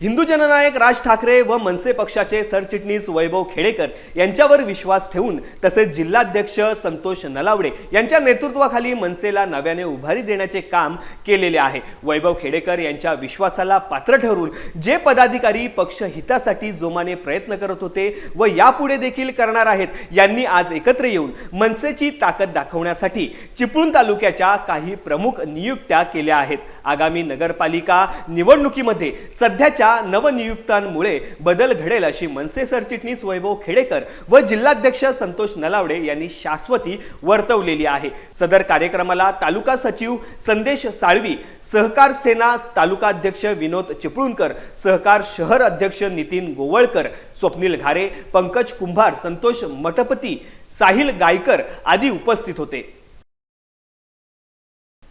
हिंदू जननायक राज ठाकरे व मनसे पक्षाचे सरचिटणीस वैभव खेडेकर यांच्यावर विश्वास ठेवून तसेच जिल्हाध्यक्ष संतोष नलावडे यांच्या नेतृत्वाखाली मनसेला नव्याने उभारी देण्याचे काम केलेले आहे. वैभव खेडेकर यांच्या विश्वासाला पात्र ठरून जे पदाधिकारी पक्ष हितासाठी जोमाने प्रयत्न करत होते व यापुढे देखील करणार आहेत यांनी आज एकत्र येऊन मनसेची ताकद दाखवण्यासाठी चिपळूण तालुक्याच्या काही प्रमुख नियुक्त्या केल्या आहेत. आगामी नगरपालिका निवडणुकीमध्ये सध्याच्या नवनियुक्तांमुळे बदल घडेल अशी मनसे सरचिटणीस वैभव खेडेकर व जिल्हाध्यक्ष संतोष नलावडे यांनी शाश्वती वर्तवलेली आहे. सदर कार्यक्रमाला तालुका सचिव संदेश साळवी सहकार सेना तालुकाध्यक्ष विनोद चिपळूणकर सहकार शहर अध्यक्ष नितीन गोवळकर स्वप्नील घारे पंकज कुंभार संतोष मठपती साहिल गायकर आदी उपस्थित होते.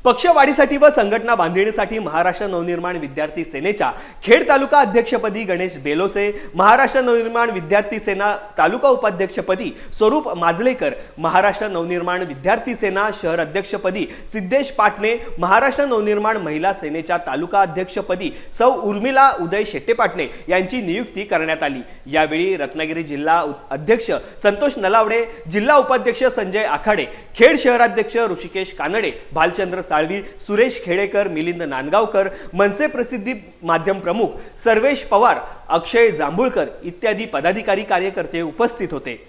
पक्षवाढीसाठी व संघटना बांधणीसाठी महाराष्ट्र नवनिर्माण विद्यार्थी सेनेच्या खेड तालुका अध्यक्षपदी गणेश बेलोसे महाराष्ट्र नवनिर्माण विद्यार्थी सेना तालुका उपाध्यक्षपदी स्वरूप माजलेकर महाराष्ट्र नवनिर्माण विद्यार्थी सेना शहर अध्यक्षपदी सिद्धेश पाटणे महाराष्ट्र नवनिर्माण महिला सेनेच्या तालुका अध्यक्षपदी सौ उर्मिला उदय शेट्टे पाटणे यांची नियुक्ती करण्यात आली. यावेळी रत्नागिरी जिल्हा अध्यक्ष संतोष नलावडे जिल्हा उपाध्यक्ष संजय आखाडे खेड शहराध्यक्ष ऋषिकेश कानडे भालचंद्र साळवी सुरेश खेडेकर मिलिंद नांदगावकर मनसे प्रसिद्धी माध्यम प्रमुख सर्वेश पवार अक्षय जांभूळकर इत्यादी पदाधिकारी कार्यकर्ते उपस्थित होते